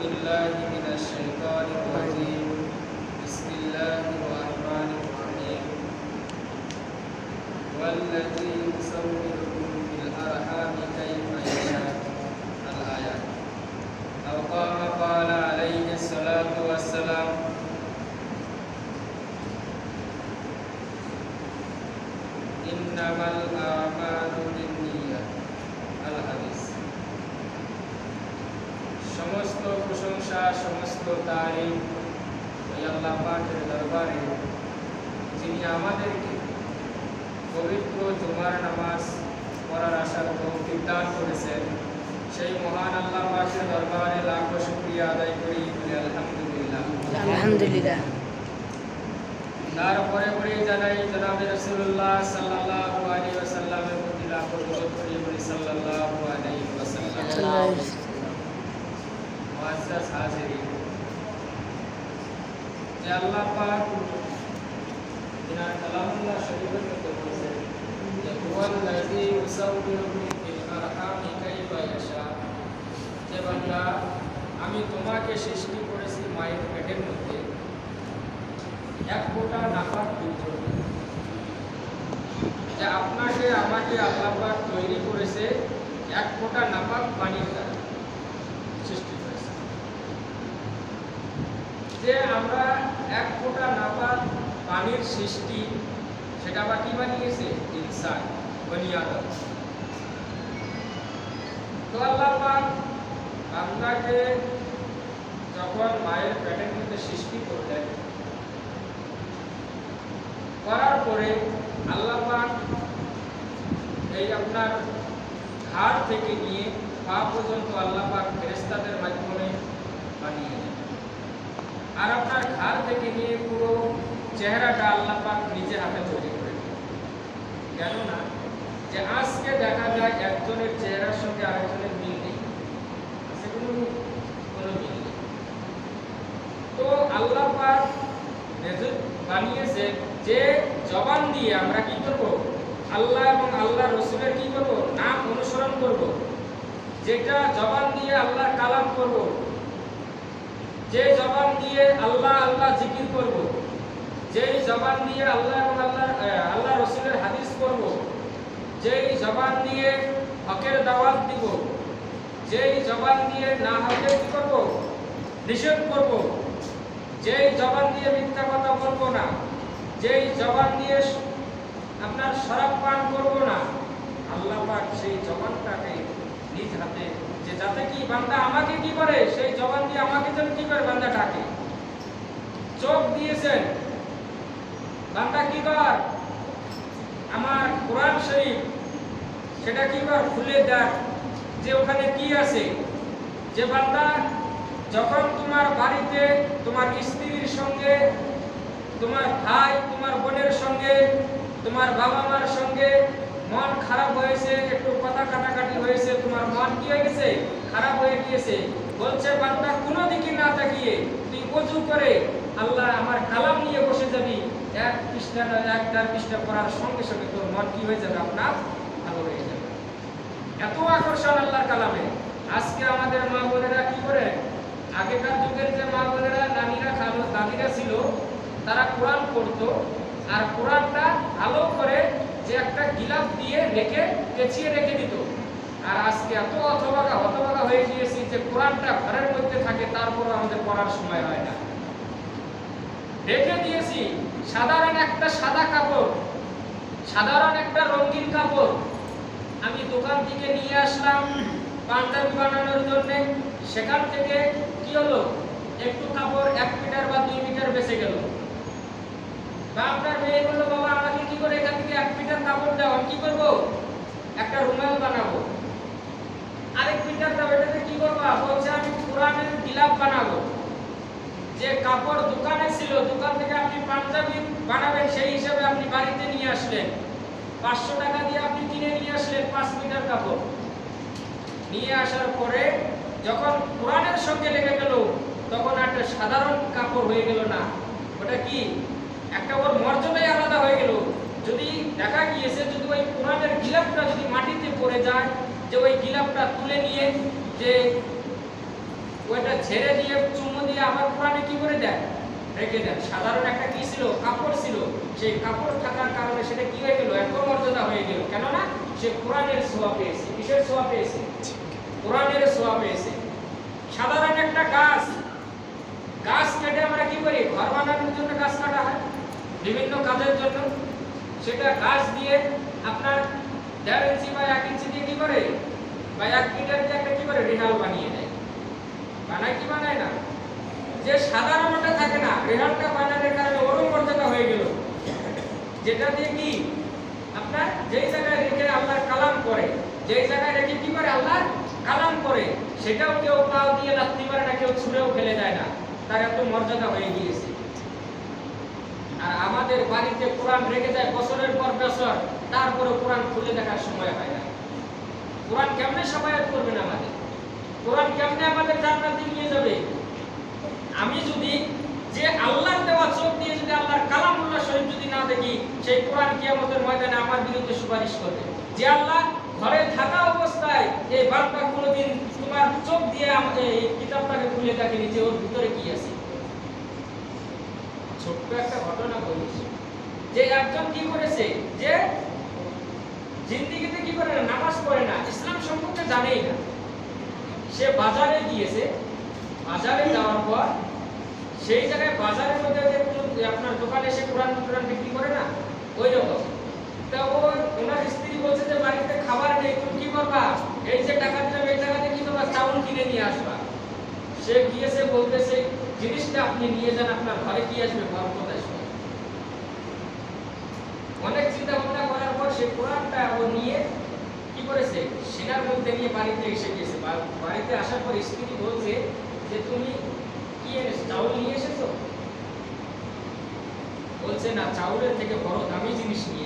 بالله من الشيطان الرجيم. بسم الله الرحمن الرحيم. والذي يصوركم في الأرحام كيف يشاء. الآيات أو قام قال عليه الصلاة والسلام. إنما الأعمال সমস্ত প্রশংসা সমস্ত তারিফ ওই আল্লাহ পাকের দরবারে যিনি আমাদেরকে পবিত্র জুমার নামাজ পড়ার আশার তৌফিক দান করেছেন। সেই মহান আল্লাহ পাকের দরবারে লাখো শুকরিয়া আদায় করি আলহামদুলিল্লাহ। আলহামদুলিল্লাহ। তারপরে পরে জানাই জনাবে রাসূলুল্লাহ সাল্লাল্লাহু আলাইহি ওয়াসাল্লামের প্রতি লাখো করি বলি সাল্লাল্লাহু আলাইহি ওয়াসাল্লাম। যে আল্লাহ পাক তিনার কালামুল্লাহ শরীফের মধ্যে যে ইউসাউবিরুকুম ফিল আরহামি কাইফা ইয়াশা। যে বান্দা, আমি তোমাকে সৃষ্টি করেছি মায়ের পেটের মধ্যে। এক ফোঁটা নাপাক দুধ। যে আপনাকে আমাকে আল্লাহ পাক তৈরি করেছে, এক ফোঁটা নাপাক পানির দ্বারা সৃষ্টি করেছে যে আমরা এক ফোঁটা নাপাক পানির সৃষ্টি, সেটা আবার কি বানিয়েছে? ইনসান বনিয়াদম তো আল্লাহ বান্দাকে যখন মায়ের পেটের মধ্যে সৃষ্টি করলেন, করার পরে আল্লাহ এই আপনার ঘাড় থেকে নিয়ে পা পর্যন্ত আল্লাহ পাক ফেরেশতাদের মাধ্যমে বানিয়ে দেন। আর আপনার ঘাড় থেকে নিয়ে পুরো চেহারাটা আল্লাহ পাক নিজে হাতে তৈরি করে কেননা যে আজকে দেখা যায় একজনের চেহারার সঙ্গে আরেকজনের মিল নেই। আছে কোনো মিল? নেই। তো আল্লাহ পাক বানিয়েছে যে জবান দিয়ে আমরা কি করব? আল্লাহ এবং আল্লাহ রসুলের কি করব? নাম অনুসরণ করব। যেটা জবান দিয়ে আল্লাহর কালাম করব। যে জবান দিয়ে আল্লাহ আল্লাহ জিকির করব, যেই জবান দিয়ে আল্লাহ এবং আল্লাহ আল্লাহ রসুলের হাদিস করব যেই জবান দিয়ে হকের দাওয়াত দিব, যেই জবান দিয়ে না হকের কি করব? নিষেধ করব, যেই জবান দিয়ে মিথ্যা কথা বলব না, যেই জবান দিয়ে আপনার শরাব পান করব না, আল্লাহ পাক সেই জবানটাকে নিজ হাতে যে যাতে কি বান্দা আমাকে কি করে, সেই জবান দিয়ে আমাকে যেন কি করে বান্দা ডাকে। চোখ দিয়েছেন। বান্দা কি কর? আমার কোরআন শরীফ, সেটা কি কর? খুলে দেখ যে ওখানে কি আছে। যে বান্দা যখন তোমার বাড়িতে তোমার স্ত্রীর সঙ্গে, তোমার ভাই, তোমার বোনের সঙ্গে, তোমার বাবা মার সঙ্গে মন খারাপ হয়েছে, একটু কথা কাটাকাটি হয়েছে, তোমার মন কি হয়ে গেছে? খারাপ হয়ে গিয়েছে। বলছে, বান্দা, কোনো দিকে না তাকিয়ে, তুই অজু করে আল্লাহ আমার কালাম নিয়ে বসে যাবি। এক পৃষ্ঠা না, এক চার পৃষ্ঠা পড়ার সঙ্গে সঙ্গে তোর মন কি হয়ে যাবে? আপনার ভালো হয়ে যাবে। এত আকর্ষণ আল্লাহর কালামে। আজকে আমাদের মা বোনেরা কি করে? আগেকার যুগের যে মা বোনেরা, নানিরা খালো, দাদিরা ছিল, তারা কোরআন পড়তো। আর কোরআনটা ভালো করে যে একটা গিলাপ দিয়ে রেখে পেঁচিয়ে রেখে দিত। আর আজকে এত হতভাগা হতভাগা হয়ে গিয়েছি যে কোরআনটা ঘরের মধ্যে থাকে, তারপরও আমাদের পড়ার সময় হয় না। রেখে দিয়েছি সাধারণ একটা সাদা কাপড়, সাধারণ একটা রঙিন কাপড়। আমি দোকান থেকে নিয়ে আসলাম পাঞ্জাবি বানানোর জন্য। সেখান থেকে কি হলো? একটু কাপড় এক মিটার বা দুই মিটার বেঁচে গেল। বা আপনার মেয়ে বলল, বাবা, আমাকে কি করে এখান থেকে এক মিটার কাপড় দাও? আমি কি করব? একটা রুমাল বানাবো। আরেক মিটার দাও এটাতে কি করব? বলছে, আমি কোরআনের গিলাপ বানাবো। যে কাপড় দোকানে ছিল, দোকান থেকে আপনি পাঞ্জাবি বানাবেন, সেই হিসাবে আপনি বাড়িতে নিয়ে আসলেন। পাঁচশো টাকা দিয়ে আপনি কিনে নিয়ে আসলেন পাঁচ মিটার কাপড়। নিয়ে আসার পরে যখন কোরআনের সঙ্গে লেগে গেল, তখন একটা সাধারণ কাপড় হয়ে গেল না। ওটা কি? একটা ওর মর্যাদাই আলাদা হয়ে গেল। যদি দেখা গিয়েছে, যদি ওই কোরআনের গিলাপটা যদি মাটিতে পড়ে যায়, যে ওই গিলাপটা তুলে নিয়ে যে ওইটা ছেড়ে দিয়ে, চুমু দিয়ে আবার কোরআনে কি করে দেন রেখে দেন সাধারণ একটা কি ছিল? কাপড় ছিল। সেই কাপড় থাকার কারণে সেটা কি হয়ে গেল? এত মর্যাদা হয়ে গেল। কেননা সে কোরআনের ছোঁয়া পেয়েছে। কিসের ছোঁয়া পেয়েছে? কোরআনের ছোঁয়া পেয়েছে। সাধারণ একটা গাছ। গাছ কেটে আমরা কি করি? ঘর বানানোর জন্য গাছ কাটা বিভিন্ন কাজের জন্য সেটা গাছ দিয়ে আপনার দেড় ইঞ্চি বা এক ইঞ্চি দিয়ে কি করে? বা এক মিটার দিয়ে একটা কি করে? রেহাল বানিয়ে দেয়। বানায় কি বানায় না? যে সাধারণটা থাকে না, রেহালটা বানানোর কারণে ওরম মর্যাদা হয়ে গেল। যেটা দিয়ে কি? আপনার যেই জায়গায় রেখে আল্লাহর কালাম করে, যেই জায়গায় রেখে কি করে? আল্লাহর কালাম করে। সেটাও কেউ পাও দিয়ে লাত্তি মারে না, কেউ ছুঁড়েও ফেলে দেয় না। তার এত মর্যাদা হয়ে গিয়েছে। আর আমাদের বাড়িতে কোরআন রেখে যায় বছরের পর বছর তারপরে কোরআন খুলে দেখার সময় হয় না। কোরআন কেমনে সবায়াত করবেন আমাদের? কোরআন কেমনে আমাদের জান্নাতে নিয়ে যাবে? আমি যদি যে আল্লাহর দেওয়া চোখ দিয়ে যদি আল্লাহর কালামুল্লাহ শরীফ যদি না দেখি, সেই কোরআন কিয়ামতের ময়দানে আমার বিরুদ্ধে সুপারিশ করবে। যে আল্লাহ ঘরে থাকা অবস্থায় এই বার্তা কোনোদিন তোমার চোখ দিয়ে আম- এই কিতাবটাকে খুলে দেখেনি যে ওর ভিতরে কি আছে? ছোট্ট একটা ঘটনা বলিস যে একজন কি করেছে? যে জিন্দিগিতে কি করে না, নামাজ পড়ে না, ইসলাম সম্পর্কে জানেই না। সে বাজারে গিয়েছে। বাজারে যাওয়ার পর সেই জায়গায় বাজারের মধ্যে যে আপনার দোকানে এসে কোরআন টোরআন বিক্রি করে না, ওই রকম। তা ও ওনার স্ত্রী বলছে যে, বাড়িতে খাবার নেই, তুমি কি করবা? এই যে টাকা দিলাম, এই টাকাতে কি করবা? চাউল কিনে নিয়ে আসবা। সে গিয়েছে, বলতেছে জিনিসটা আপনি নিয়ে যান, আপনার ঘরে কি আসবে বরকত আসবে? অনেক চিন্তা ভাবনা করার পর সে কোরআনটা ও নিয়ে কি করেছে? সেনার মধ্যে নিয়ে বাড়িতে এসে গিয়েছে। বাড়িতে আসার পর স্ত্রী বলছে যে, তুমি কি চাউল নিয়ে এসেছ? বলছে, না, চাউলের থেকে বড় দামি জিনিস নিয়ে